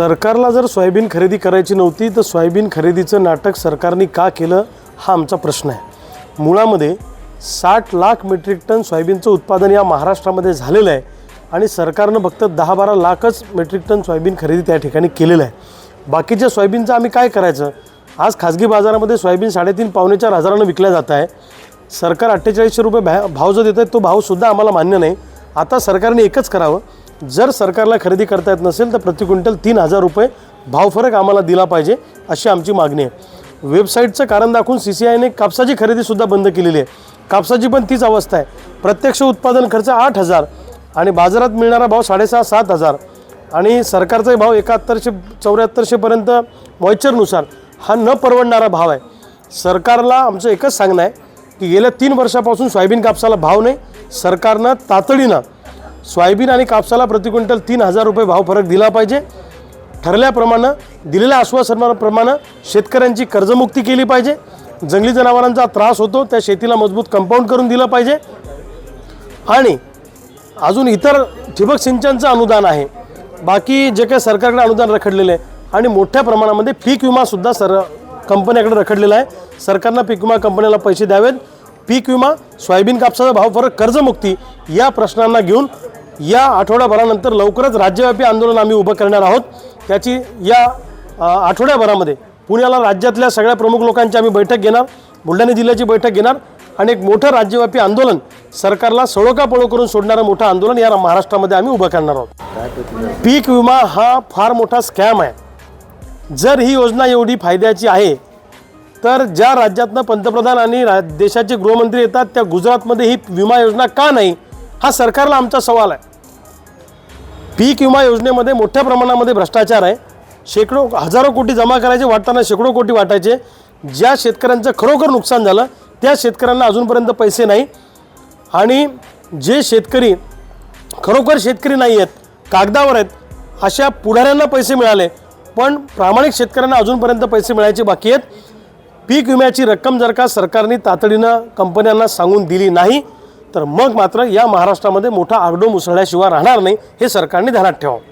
सरकारला जर सोयाबीन खरेदी करायची नव्हती तर सोयाबीन खरेदीचं नाटक सरकारने का केलं हा आमचा प्रश्न आहे. मुळामध्ये साठ लाख मेट्रिक टन सोयाबीनचं उत्पादन या महाराष्ट्रामध्ये झालेलं आहे आणि सरकारनं फक्त दहा बारा लाखच मेट्रिक टन सोयाबीन खरेदी त्या ठिकाणी केलेलं आहे. बाकीच्या सोयाबीनचं आम्ही काय करायचं? आज खाजगी बाजारामध्ये सोयाबीन साडेतीन पावणे चार हजारानं विकल्या जात आहे. सरकार अठ्ठेचाळीसशे रुपये भा भाव जो देत आहे तो भावसुद्धा आम्हाला मान्य नाही. आता सरकारने एकच करावं जर सरकारला खरेदी करता येत नसेल तर प्रति क्विंटल तीन हजार रुपये भाव फरक आम्हाला दिला पाहिजे अशी आमची मागणी आहे. वेबसाईटचं कारण दाखवून सी सी आयने कापसाची खरेदीसुद्धा बंद केलेली आहे. कापसाची पण तीच अवस्था आहे. प्रत्यक्ष उत्पादन खर्च आठ हजार आणि बाजारात मिळणारा भाव साडेसहा सात हजार. आणि सरकारचाही भाव एकाहत्तरशे चौऱ्याहत्तरशेपर्यंत मॉइश्चरनुसार हा न परवडणारा भाव आहे. सरकारला आमचं एकच सांगणं आहे की गेल्या तीन वर्षापासून सोयाबीन कापसाला भाव नाही. सरकारनं तातडीनं सोयाबीन आणि कापसाला प्रति क्विंटल तीन हजार रुपये भाव फरक दिला पाहिजे. ठरल्याप्रमाणे दिलेल्या आश्वासनाप्रमाणे शेतकऱ्यांची कर्जमुक्ती केली पाहिजे. जंगली जनावरांचा त्रास होतो त्या शेतीला मजबूत कंपाऊंड करून दिलं पाहिजे. आणि अजून इतर ठिबक सिंचनचं अनुदान आहे. बाकी जे काही सरकारकडे अनुदान रखडलेलं आहे आणि मोठ्या प्रमाणामध्ये पीक विमासुद्धा सर कंपन्याकडे रखडलेला आहे. सरकारनं पीक विमा कंपन्याला पैसे द्यावेत. पीक विमा सोयाबीन कापसाचा भाव फरक कर्जमुक्ती या प्रश्नांना घेऊन या आठवड्याभरानंतर लवकरच राज्यव्यापी आंदोलन आम्ही उभं करणार आहोत. त्याची या आठवड्याभरामध्ये पुण्याला राज्यातल्या सगळ्या प्रमुख लोकांची आम्ही बैठक घेणार बुलढाणा जिल्ह्याची बैठक घेणार आणि एक मोठं राज्यव्यापी आंदोलन सरकारला सळोका पळो करून सोडणारं मोठं आंदोलन या महाराष्ट्रामध्ये आम्ही उभं करणार आहोत. पीक विमा हा फार मोठा स्कॅम आहे. जर ही योजना एवढी फायद्याची आहे तर ज्या राज्यातनं पंतप्रधान आणि देशाचे गृहमंत्री येतात त्या गुजरातमध्ये ही विमा योजना का नाही हा सरकारला आमचा सवाल आहे. पीक विमा योजनेमध्ये मोठ्या प्रमाणामध्ये भ्रष्टाचार आहे. शेकडो हजारो कोटी जमा करायचे वाटताना शेकडो कोटी वाटायचे. ज्या शेतकऱ्यांचं खरोखर नुकसान झालं त्या शेतकऱ्यांना अजूनपर्यंत पैसे नाही. आणि जे शेतकरी खरोखर शेतकरी नाही आहेत कागदावर आहेत अशा पुढाऱ्यांना पैसे मिळाले. पण प्रामाणिक शेतकऱ्यांना अजूनपर्यंत पैसे मिळायचे बाकी आहेत. पीक विम्याची रक्कम जर का सरकारने तातडीनं कंपन्यांना सांगून दिली नाही तर मग मात्र या महाराष्ट्रामध्ये मोठा आगडो मुसळल्याशिवाय राहणार नाही हे सरकारने ध्यानात ठेवावं.